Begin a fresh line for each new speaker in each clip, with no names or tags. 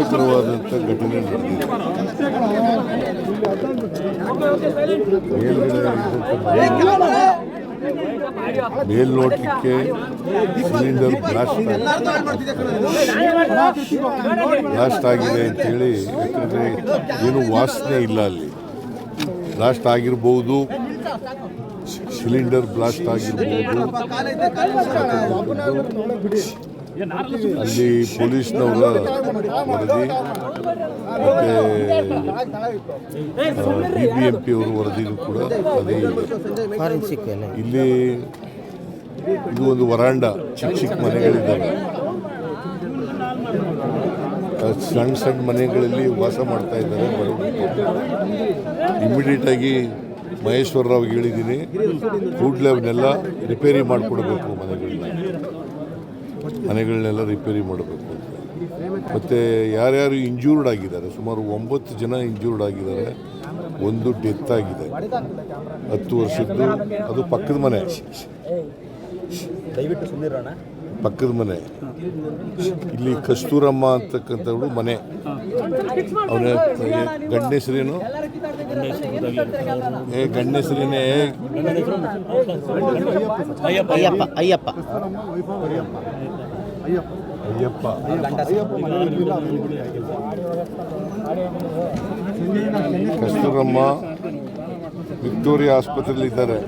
ದುರದೃಷ್ಟಕರವಾದಂಥ ಘಟನೆ ಮೇಲ್ನೋಟಕ್ಕೆ cylinder blast blast ಆಗಿದೆ ಅಂತೇಳಿ ಯಾಕಂದರೆ ಏನು ವಾಸನೆ ಇಲ್ಲ ಅಲ್ಲಿ. ಬ್ಲಾಸ್ಟ್ ಆಗಿರ್ಬೋದು, ಸಿಲಿಂಡರ್ ಬ್ಲಾಸ್ಟ್ ಆಗಿರ್ಬೋದು ಅಲ್ಲಿ ಪೊಲೀಸ್ನವರ ವರದಿ ಮತ್ತೆ ಬಿ ಬಿ ಎಂ ಪಿ ಅವರ ವರದಿನೂ ಕೂಡ ಅದೇ ಇದೆ. ಇಲ್ಲಿ ಇದು ಒಂದು ವರಾಂಡ ಚಿಕ್ಕ ಚಿಕ್ಕ ಮನೆಗಳಿದ್ದಾವೆ. ಸಣ್ಣ ಸಣ್ಣ ಮನೆಗಳಲ್ಲಿ ವಾಸ ಮಾಡ್ತಾ ಇದ್ದಾರೆ ಇಮಿಡಿಯೇಟ್ ಆಗಿ ಮಹೇಶ್ವರ ರಾವ್ಗೆ ಹೇಳಿದ್ದೀನಿ ಕೂಡಲೇ ಅವನ್ನೆಲ್ಲ ರಿಪೇರಿ ಮಾಡಿಕೊಡ್ಬೇಕು ಮನೆಗಳನ್ನ ಮನೆಗಳನ್ನೆಲ್ಲ ರಿಪೇರಿ ಮಾಡಬೇಕು ಮತ್ತು ಯಾರ್ಯಾರು ಇಂಜೂರ್ಡ್ ಆಗಿದ್ದಾರೆ, ಸುಮಾರು ಒಂಬತ್ತು ಜನ ಇಂಜೂರ್ಡ್ ಆಗಿದ್ದಾರೆ, ಒಂದು ಡೆತ್ ಆಗಿದೆ. ಹತ್ತು ವರ್ಷದ್ದು, ಅದು ಪಕ್ಕದ ಮನೆ.
ದಯವಿಟ್ಟು ಸುಮ್ಮನಿರೋಣ
ಪಕ್ಕದ ಮನೆ. ಇಲ್ಲಿ ಕಸ್ತೂರಮ್ಮ ಅಂತಕ್ಕಂಥವಳು ಮನೆ. ಅವನ ಗಂಡ ಹೆಸರೇನು? ಏ ಗಂಡ
ಅಯ್ಯಪ್ಪ. ಅಯ್ಯಪ್ಪ
ಅಯ್ಯಪ್ಪ. ಕಸ್ತೂರಮ್ಮ ವಿಕ್ಟೋರಿಯಾ ಆಸ್ಪತ್ರೆಯಲ್ಲಿ ಇದ್ದಾರೆ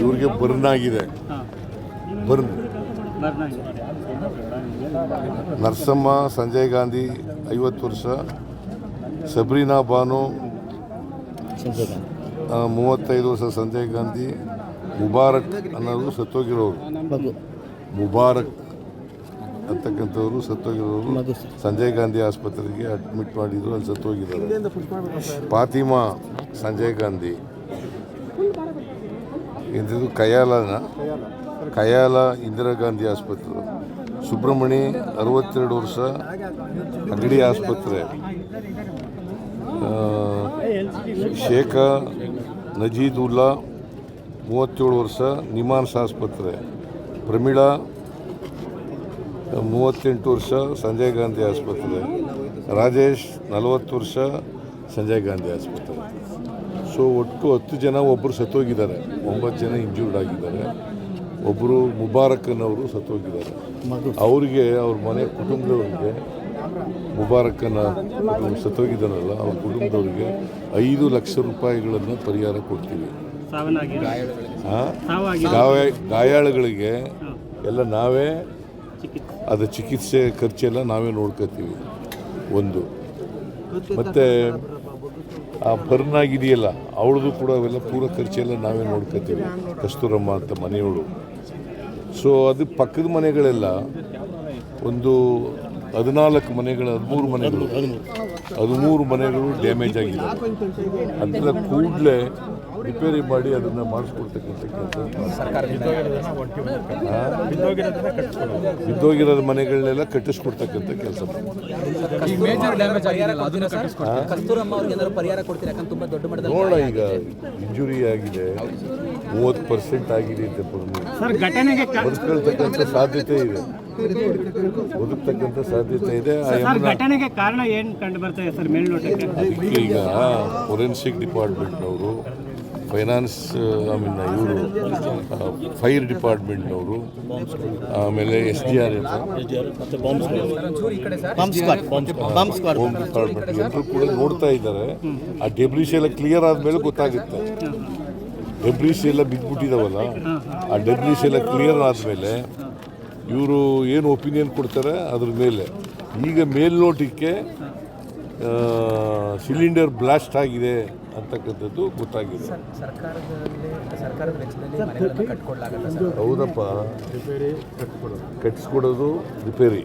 ಇವ್ರಿಗೆ ಬರ್ನ್ ಆಗಿದೆ. ಬರ್ನ್. ನರಸಮ್ಮ, ಸಂಜಯ್ ಗಾಂಧಿ, ಐವತ್ತು ವರ್ಷ. ಸಬ್ರೀನಾ ಬಾನು ಮೂವತ್ತೈದು ವರ್ಷ ಸಂಜಯ್ ಗಾಂಧಿ, ಮುಬಾರಕ್ ಅನ್ನೋರು ಸತ್ತೋಗಿರೋರು. ಮುಬಾರಕ್ ಅಂತಕ್ಕಂಥವ್ರು ಸತ್ತೋಗಿರೋರು. ಸಂಜಯ್ ಗಾಂಧಿ ಆಸ್ಪತ್ರೆಗೆ ಅಡ್ಮಿಟ್ ಮಾಡಿದ್ರು ಅಲ್ಲಿ ಸತ್ತೋಗಿದ್ದಾರೆ. ಫಾತಿಮಾ ಸಂಜಯ್ ಗಾಂಧಿ. ಇದು ಕಯಾಲನ? ಕಯಾಲ ಇಂದಿರಾ ಗಾಂಧಿ ಆಸ್ಪತ್ರೆ. ಸುಬ್ರಹ್ಮಣಿ ಅರವತ್ತೆರಡು ವರ್ಷ ಅಗಡಿ ಆಸ್ಪತ್ರೆ. ಶೇಖ ನಜೀದುಲ್ಲಾ ಮೂವತ್ತೇಳು ವರ್ಷ ನಿಮಾನ್ಸ್ ಆಸ್ಪತ್ರೆ. ಪ್ರಮೀಳಾ ಮೂವತ್ತೆಂಟು ವರ್ಷ ಸಂಜಯ್ ಗಾಂಧಿ ಆಸ್ಪತ್ರೆ. ರಾಜೇಶ್ ನಲವತ್ತು ವರ್ಷ ಸಂಜಯ್ ಗಾಂಧಿ ಆಸ್ಪತ್ರೆ. ಸೊ ಒಟ್ಟು ಹತ್ತು ಜನ ಒಬ್ಬರು ಸತ್ತೋಗಿದ್ದಾರೆ. ಒಂಬತ್ತು ಜನ ಇಂಜೂರ್ಡ್ ಆಗಿದ್ದಾರೆ. ಒಬ್ಬರು ಮುಬಾರಕ್ಕನವರು ಸತ್ತೋಗಿದ್ದಾರೆ. ಅವರಿಗೆ ಅವ್ರ ಮನೆ ಕುಟುಂಬದವರಿಗೆ ಮುಬಾರಕ್ಕನ ಸತ್ತೋಗಿದ್ದಾರಲ್ಲ ಸತ್ತೋಗಿದ್ದಾನಲ್ಲ ಅವ್ರ ಕುಟುಂಬದವ್ರಿಗೆ ಐದು ಲಕ್ಷ ರೂಪಾಯಿಗಳನ್ನು ಪರಿಹಾರ ಕೊಡ್ತೀವಿ. ಗಾಯಾಳುಗಳಿಗೆ ಎಲ್ಲ ನಾವೇ ಅದು ಚಿಕಿತ್ಸೆ ಖರ್ಚೆಲ್ಲ ನಾವೇ ನೋಡ್ಕೋತೀವಿ. ಒಂದು. ಮತ್ತು ಆ ಬರ್ನ್ ಆಗಿದೆಯಲ್ಲ ಅವಳದು ಕೂಡ ಅವೆಲ್ಲ ಪೂರ ಖರ್ಚೆಲ್ಲ ನಾವೇ ನೋಡ್ಕೋತೀವಿ. ಕಸ್ತೂರಮ್ಮ ಅಂತ ಮನೆಯವಳು. ಸೊ ಅದು ಪಕ್ಕದ ಮನೆಗಳೆಲ್ಲ ಒಂದು ಹದಿನಾಲ್ಕು ಮನೆಗಳು ಹದಿಮೂರು ಮನೆಗಳು. ಹದಿಮೂರು. ಮನೆಗಳು ಡ್ಯಾಮೇಜ್ ಆಗಿದೆ ಅದರ ಕೂಡಲೇ ರಿಪೇರಿ ಮಾಡಿ ಅದನ್ನು ಮಾಡಿಸ್ಕೊಡ್ತಕ್ಕಂಥ ಕೆಲಸ ಬಿದ್ದೋಗಿರೋ ಮನೆಗಳನ್ನೆಲ್ಲ ಕಟ್ಟಿಸ್ಕೊಡ್ತಕ್ಕಂಥ ಕೆಲಸ
ಈ ಮೇಜರ್ ಡ್ಯಾಮೇಜ್ ಆಗಿದೆಯಲ್ಲ ಅದನ್ನ ಕಟ್ಟಿಸ್ಕೊಡ್ತೀವಿ
ಕಸ್ತೂರಮ್ಮ ಅವ್ರಿಗೆ ಏನಾದ್ರು ಪರಿಹಾರ ಕೊಡ್ತೀರಾ? ಯಾಕಂದ್ರೆ ತುಂಬಾ ದೊಡ್ಡ ಮಟ್ಟದಲ್ಲಿ
ನೋಡ ಈಗ ಇಂಜುರಿ ಆಗಿದೆ ಮೂವತ್ತು ಪರ್ಸೆಂಟ್ ಆಗಿದೆ ಅಂತ ಬದುಕೊಳ್ತಕ್ಕಂಥ ಸಾಧ್ಯತೆ ಇದೆ. ಬದುಕ್ತಕ್ಕಂಥ ಸಾಧ್ಯತೆ ಇದೆ.
ಘಟನೆಗೆ ಕಾರಣ ಏನು ಕಂಡು ಬರ್ತಾ ಇದೆ ಸರ್ ಮೇಲ್ನೋಟಕ್ಕೆ?
ಈಗ ಫೊರೆನ್ಸಿಕ್ ಡಿಪಾರ್ಟ್ಮೆಂಟ್ನವರು ಫೈನಾನ್ಸ್ ಐ ಮೀನ್ ಇವರು ಫೈರ್ ಡಿಪಾರ್ಟ್ಮೆಂಟ್ನವರು ಆಮೇಲೆ S D R F. Home department. ಎಲ್ಲರೂ ಕೂಡ ನೋಡ್ತಾ ಇದ್ದಾರೆ. ಆ ಡೆಬ್ರಿಸ್ ಎಲ್ಲ ಕ್ಲಿಯರ್ ಆದಮೇಲೆ ಗೊತ್ತಾಗುತ್ತೆ. ಡೆಬ್ರಿಸ್ ಎಲ್ಲ ಬಿದ್ದುಬಿಟ್ಟಿದಾವಲ್ಲ ಆ ಡೆಬ್ರಿಸ್ ಎಲ್ಲ ಕ್ಲಿಯರ್ ಆದಮೇಲೆ ಇವರು ಏನು ಒಪಿನಿಯನ್ ಕೊಡ್ತಾರೆ ಅದ್ರ ಮೇಲೆ. ಈಗ ಮೇಲ್ನೋಟಕ್ಕೆ ಸಿಲಿಂಡರ್ ಬ್ಲಾಸ್ಟ್ ಆಗಿದೆ. ಅಂತಕ್ಕಂಥದ್ದು ಗೊತ್ತಾಗಿದೆ ಹೌದಪ್ಪ ಕಟ್ಟಿಸ್ಕೊಡೋದು ರಿಪೇರಿ